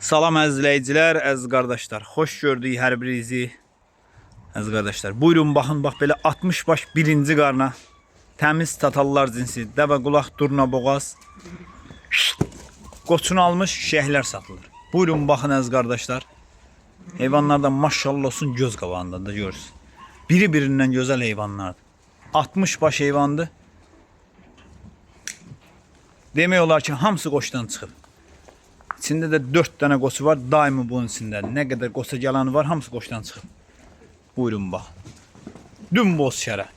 Salam əzizləyicilər, əziz qardaşlar. Xoş gördük hər birinizi. Əziz qardaşlar, buyurun baxın, bax belə 60 baş birinci qarna. Təmiz tatallar cinsi, dəvə qulaq, durna boğaz. Qoçunu almış şəhlər satılır. Buyurun baxın əziz qardaşlar. Heyvanlardan maşallah olsun göz qabağında da görürsünüz. Biri birindən gözəl heyvanlardır. 60 baş heyvandır. Demək olar ki, hamısı qoçdan çıxıb. İçində də 4 dənə qoçu var, daimi bunun içində. Nə qədər qoça gələni var, hamısı qoçdan çıxıb. Buyurun bax. Dün boz şərə.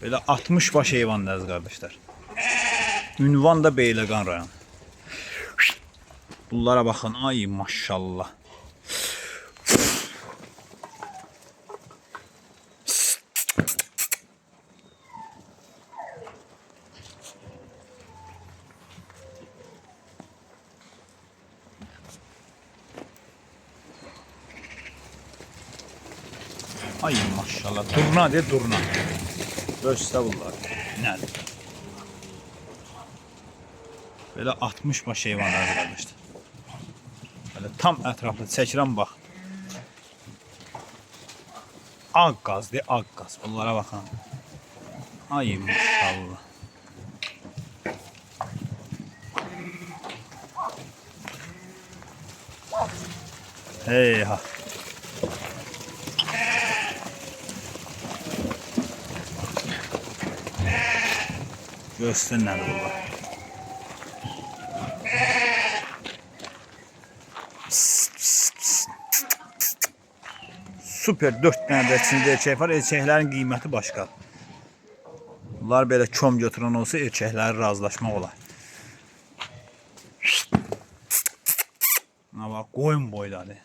Belə 60 baş heyvandır əziz qardaşlar. Ünvan da Beyləqan rayon. Bunlara baxın, ay maşallah. Ay maşallah. Durna de durna. Göster bunlar. Nerede? Böyle 60 baş heyvan var arkadaşlar. Böyle tam etraflı çəkirəm bax. Ağ qaz de ağ qaz. Bunlara baxın. Ay maşallah. Hey ha. Görsünler baba. Süper 4 tane də içində erkək var. Erkəklərin qiyməti başqa. Bunlar belə kom götürən olsa erkəkləri razılaşmaq olar. Ama koyun boyları.